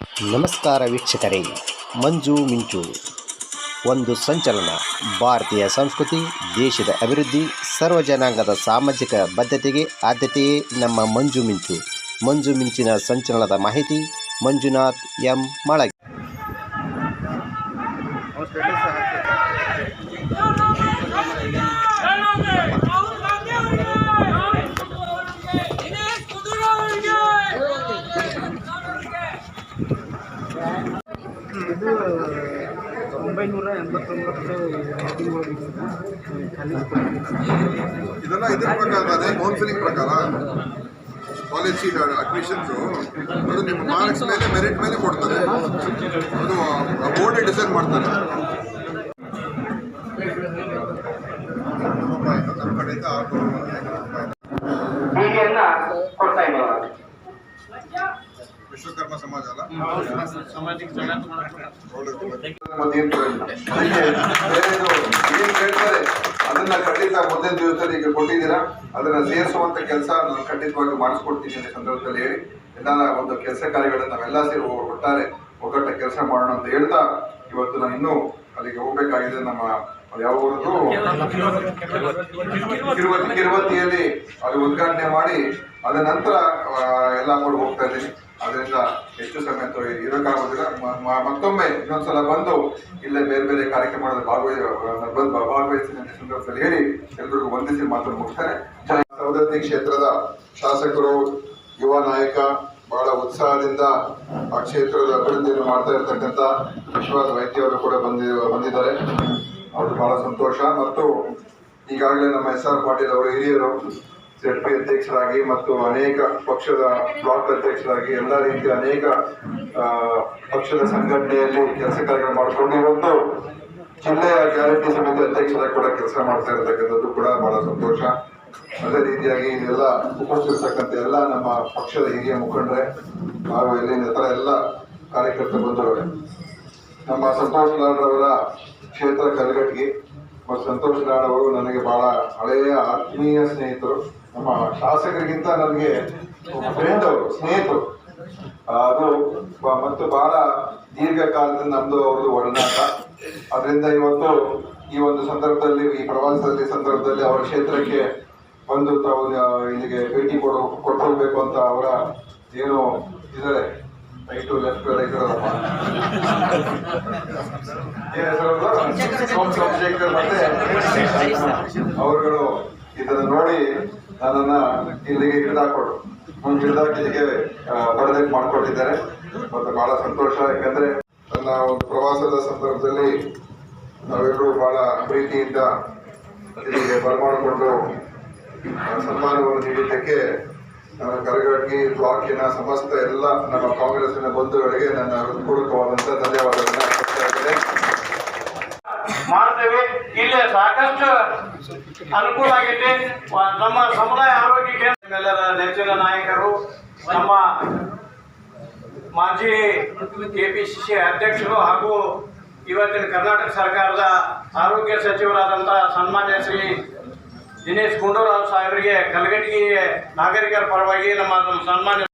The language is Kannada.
ನಮಸ್ಕಾರ ವೀಕ್ಷಕರೇ, ಮಂಜು ಮಿಂಚು ಒಂದು ಸಂಚಲನ, ಭಾರತೀಯ ಸಂಸ್ಕೃತಿ, ದೇಶದ ಅಭಿವೃದ್ಧಿ, ಸರ್ವ ಜನಾಂಗದ ಸಾಮಾಜಿಕ ಬದ್ಧತೆಗೆ ಆದ್ಯತೆಯೇ ನಮ್ಮ ಮಂಜು ಮಿಂಚು ಮಂಜು ಮಿಂಚಿನ ಸಂಚಲನದ ಮಾಹಿತಿ ಮಂಜುನಾಥ್ ಎಂ. ಮಾಳಗಿ. ಇದು ಒಂಬೈನೂರ ಎಂಬತ್ತೊಂಬತ್ತು ಇದೆಲ್ಲ ಇದ್ರ ಪ್ರಕಾರ ಕೌನ್ಸಿಲಿಂಗ್ ಪ್ರಕಾರ ಕಾಲೇಜ್ ಅಡ್ಮಿಷನ್ಸು ಅದು ನಿಮ್ಮ ಮಾರ್ಕ್ಸ್ ಮೇಲೆ ಮೆರಿಟ್ ಮೇಲೆ ಕೊಡ್ತಾರೆ. ಅದು ಬೋರ್ಡ್ ಡಿಸೈಡ್ ಮಾಡ್ತಾರೆ. ವಿಶ್ವಕರ್ಮ ಸಮಾಜ ಅಲ್ಲ? ಹೇಳ್ತಾರೆ ಅದನ್ನ ಖಂಡಿತ ಮುಂದಿನ ದಿವಸದಲ್ಲಿ ಈಗ ಕೊಟ್ಟಿದ್ದೀರಾ ಅದನ್ನ ಸೇರಿಸುವಂತ ಕೆಲಸ ನಾನು ಖಂಡಿತವಾಗಿ ಮಾಡಿಸ್ಕೊಡ್ತೀನಿ ಅಂತ ಸಂದರ್ಭದಲ್ಲಿ ಹೇಳಿ ಎಲ್ಲ ಒಂದು ಕೆಲಸ ಕಾರ್ಯಗಳನ್ನ ನಾವೆಲ್ಲ ಸೇರಿ ಒಟ್ಟಾರೆ ಒಗ್ಗಟ್ಟ ಕೆಲಸ ಮಾಡೋಣ ಅಂತ ಹೇಳ್ತಾ ಇವತ್ತು ನಾನು ಇನ್ನೂ ಅಲ್ಲಿಗೆ ಹೋಗ್ಬೇಕಾಗಿದೆ ನಮ್ಮ ಯಾವ ಊರದ್ದು ಕಿರುವತಿ ಕಿರುವತಿಯಲ್ಲಿ ಅಲ್ಲಿ ಉದ್ಘಾಟನೆ ಮಾಡಿ, ಅದ ನಂತರ ಎಲ್ಲ ಕೂಡ ಹೋಗ್ತಾ ಇದ್ದೀನಿ. ಅದರಿಂದ ಹೆಚ್ಚು ಸಮಯ ಇರೋಕ್ಕಾಗೋದಿಲ್ಲ ಮತ್ತೊಮ್ಮೆ ಇನ್ನೊಂದ್ಸಲ ಬಂದು ಇಲ್ಲೇ ಬೇರೆ ಬೇರೆ ಕಾರ್ಯಕ್ರಮಗಳಲ್ಲಿ ಭಾಗವಹಿಸಿ ಬಂದು ಅಂತ ಸಂದರ್ಭದಲ್ಲಿ ಹೇಳಿ ಎಲ್ರಿಗೂ ವಂದಿಸಿ ಮಾತನ್ನು ಮುಗಿಸ್ತಾರೆ ಸವದತ್ತಿ ಕ್ಷೇತ್ರದ ಶಾಸಕರು, ಯುವ ನಾಯಕ, ಬಹಳ ಉತ್ಸಾಹದಿಂದ ಆ ಕ್ಷೇತ್ರದ ಅಭಿವೃದ್ಧಿಯನ್ನು ಮಾಡ್ತಾ ಇರ್ತಕ್ಕಂಥ ವಿಶ್ವಾಸ ವೈದ್ಯವರು ಕೂಡ ಬಂದಿ ಬಂದಿದ್ದಾರೆ. ಅದು ಬಹಳ ಸಂತೋಷ ಮತ್ತು ಈಗಾಗಲೇ ನಮ್ಮ ಎಸ್ ಆರ್ ಪಾಟೀಲ್ ಅವರು ಹಿರಿಯರು ಜೆಡ್ ಪಿ ಅಧ್ಯಕ್ಷರಾಗಿ ಮತ್ತು ಅನೇಕ ಪಕ್ಷದ ಬ್ಲಾಕ್ ಅಧ್ಯಕ್ಷರಾಗಿ ಎಲ್ಲ ರೀತಿಯ ಅನೇಕ ಪಕ್ಷದ ಸಂಘಟನೆಯಲ್ಲಿ ಕೆಲಸ ಕಾರ್ಯಗಳು ಮಾಡಿಕೊಂಡು ಇವತ್ತು ಜಿಲ್ಲೆಯ ಗ್ಯಾರಂಟಿ ಸಮಿತಿ ಅಧ್ಯಕ್ಷರಾಗಿ ಕೂಡ ಕೆಲಸ ಮಾಡ್ತಾ ಇರತಕ್ಕಂಥದ್ದು ಕೂಡ ಬಹಳ ಸಂತೋಷ. ಅದೇ ರೀತಿಯಾಗಿ ಇದೆಲ್ಲ ಉಪಸ್ಥಿತಿರ್ತಕ್ಕಂಥ ಎಲ್ಲ ನಮ್ಮ ಪಕ್ಷದ ಹಿರಿಯ ಮುಖಂಡರೇ ಹಾಗೂ ಇತರ ಎಲ್ಲ ಕಾರ್ಯಕರ್ತರು ಬಂದವರು, ನಮ್ಮ ಸಂತೋಷ್ ಲಾಲ್ ಅವರ ಕ್ಷೇತ್ರ ಕಲಗಟ್ಟಿಗೆ ಮತ್ತು ಸಂತೋಷ್ ನಾಡ್ ಅವರು ನನಗೆ ಬಹಳ ಹಳೆಯ ಆತ್ಮೀಯ ಸ್ನೇಹಿತರು. ನಮ್ಮ ಶಾಸಕರಿಗಿಂತ ನನಗೆ ಫ್ರೆಂಡ್ ಅವರು ಸ್ನೇಹಿತರು. ಅದು ಮತ್ತು ಬಹಳ ದೀರ್ಘಕಾಲದಿಂದ ನಮ್ದು ಅವ್ರದ್ದು ಒಡನಾಟ ಅದರಿಂದ ಇವತ್ತು ಈ ಒಂದು ಸಂದರ್ಭದಲ್ಲಿ, ಈ ಪ್ರವಾಸದಲ್ಲಿ ಸಂದರ್ಭದಲ್ಲಿ ಅವರ ಕ್ಷೇತ್ರಕ್ಕೆ ಬಂದು ತಾವು ಇಲ್ಲಿಗೆ ಭೇಟಿ ಕೊಡೋ ಕೊಟ್ಟೋಗ್ಬೇಕು ಅಂತ ಅವರ ಏನು ಇದ್ದಾರೆ. ರೈಟು, ಲೆಫ್ಟ್ ರೈಟ್ ಮತ್ತೆ ಅವರುಗಳು ಇದನ್ನು ನೋಡಿ ನನ್ನನ್ನ ಇಲ್ಲಿಗೆ ಹಿಡಿದಾಕೊಡು ಒಂದು ಹಿಡಿದಾಕಿ ಬರದೇ ಮಾಡ್ಕೊಟ್ಟಿದ್ದಾರೆ. ಮತ್ತು ಬಹಳ ಸಂತೋಷ, ಯಾಕಂದ್ರೆ ನನ್ನ ಒಂದು ಪ್ರವಾಸದ ಸಂದರ್ಭದಲ್ಲಿ ನಾವೆಲ್ಲರೂ ಬಹಳ ಪ್ರೀತಿಯಿಂದ ಇಲ್ಲಿಗೆ ಬರಮಾಡಿಕೊಂಡು ಸನ್ಮಾನವನ್ನು ನೀಡಿದ್ದಕ್ಕೆ ನನ್ನ ಕರಗಟ್ಟಿ ಬ್ಲಾಕಿನ ಸಮಸ್ತ ಎಲ್ಲ ನಮ್ಮ ಕಾಂಗ್ರೆಸ್ಸಿನ ಬಂಧುಗಳಿಗೆ ನನ್ನ ಹೃತ್ಪೂರ್ವಕವಾದಂತಹ ಧನ್ಯವಾದಗಳನ್ನ ಮಾಡ್ತೇವೆ. ಇಲ್ಲಿ ಸಾಕಷ್ಟು ಅನುಕೂಲ ಆಗಿದೆ ನಮ್ಮ ಸಮುದಾಯ ಆರೋಗ್ಯ ಕೇಂದ್ರ ನೆಚ್ಚಿನ ನಾಯಕರು ನಮ್ಮ ಮಾಜಿ ಕೆಪಿ ಸಿ ಸಿ ಅಧ್ಯಕ್ಷರು ಹಾಗೂ ಇವತ್ತಿನ ಕರ್ನಾಟಕ ಸರ್ಕಾರದ ಆರೋಗ್ಯ ಸಚಿವರಾದಂಥ ಸನ್ಮಾನ್ಯ ಶ್ರೀ ದಿನೇಶ್ ಗುಂಡೂರಾವ್ ಸಾಹೇಬರಿಗೆ ಕಲಗಟ್ಟಿಗೆ ನಾಗರಿಕರ ಪರವಾಗಿ ನಮ್ಮ ನಮ್ಮ ಸನ್ಮಾನ್ಯ